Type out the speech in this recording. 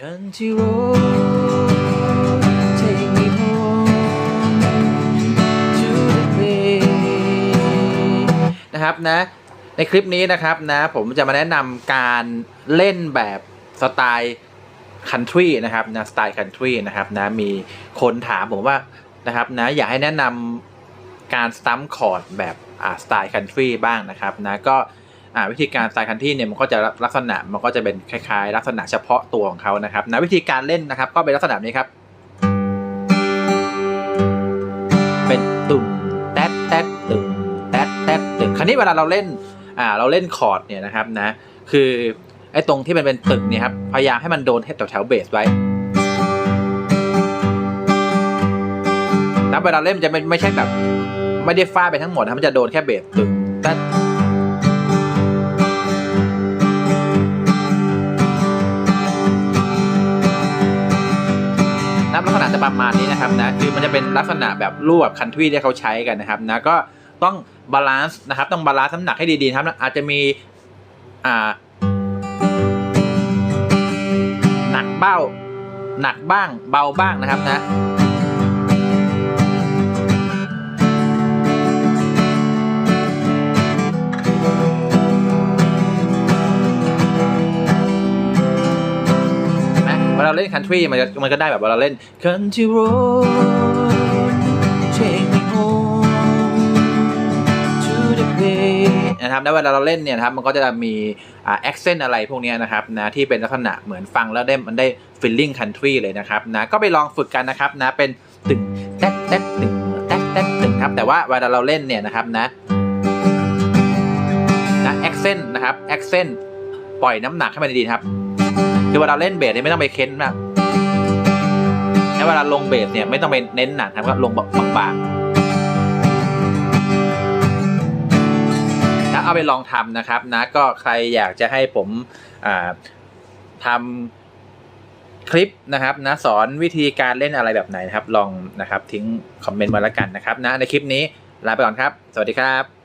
นะครับนะ ในคลิปนี้นะครับนะผมจะมาแนะนำการเล่นแบบสไตล์คันทรีนะครับนะสไตล์คันทรีนะครับนะมีคนถามผมว่านะครับนะอยากให้แนะนำการสตัมคอร์ดแบบอ่าสไตล์คันทรีบ้างนะครับนะก็ อ่าวิธีการสไตล์คันทรีเนี่ยมันก็จะลักษณะมันก็จะเป็นคล้ายๆ ลักษณะเฉพาะตัวของเขานะครับนะวิธีการเล่นนะครับก็เป็นลักษณะนี้ครับ เป็นตุ่มแต๊ดแต๊ดตึ่มแต๊ดแต๊ดตึ่มคราวนี้เวลาเราเล่นอ่าเราเล่นคอร์ดเนี่ยนะครับนะคือไอ้ตรงที่มันเป็นตึกเนี่ยครับพยายามให้มันโดนแถวแถวเบสไว้แล้วเวลาเล่นมันจะไม่ไม่ใช่แบบไม่ได้ฟาดไปทั้งหมดนะมันจะโดนแค่เบสตึงแต๊ด ประมาณนี้นะครับนะคือมันจะเป็นลักษณะแบบรูปแบบคันทวีที่เขาใช้กันนะครับนะก็ต้องบาลานซ์นะครับต้องบาลานซ์น้ำหนักให้ดีๆครับอาจจะมีอ่าหนักเบ้าหนักบ้างเบาบ้างนะครับนะ เวลาเล่นคันทรีมันมันก็ได้แบบเวลาเล่น Country road take me home to the place นะครับแล้วเวลาเราเล่นเนี่ยนะครับมันก็จะมีอ่า accent อะไรพวกนี้นะครับนะที่เป็นลักษณะเหมือนฟังแล้วได้มันได้ feeling country เลยนะครับนะก็ไปลองฝึกกันนะครับนะเป็นตึงแต๊ดแต๊ดตึงแต๊ดแต๊ดตึงครับแต่ว่าเวลาเราเล่นเนี่ยนะครับนะนะ accent นะครับ accent ปล่อยน้ำหนักให้มันดีครับ คือเวลาเล่นเบสเนี่ยไม่ต้องไปเค้นมากแล้วเวลาลงเบสเนี่ยไม่ต้องไปเน้นหนักครับก็ลงบางๆแล้วเอาไปลองทำนะครับนะก็ใครอยากจะให้ผมทำคลิปนะครับนะสอนวิธีการเล่นอะไรแบบไหนนะครับ ลองนะครับทิ้งคอมเมนต์มาแล้วกันนะครับนะในคลิปนี้ลาไปก่อนครับ สวัสดีครับ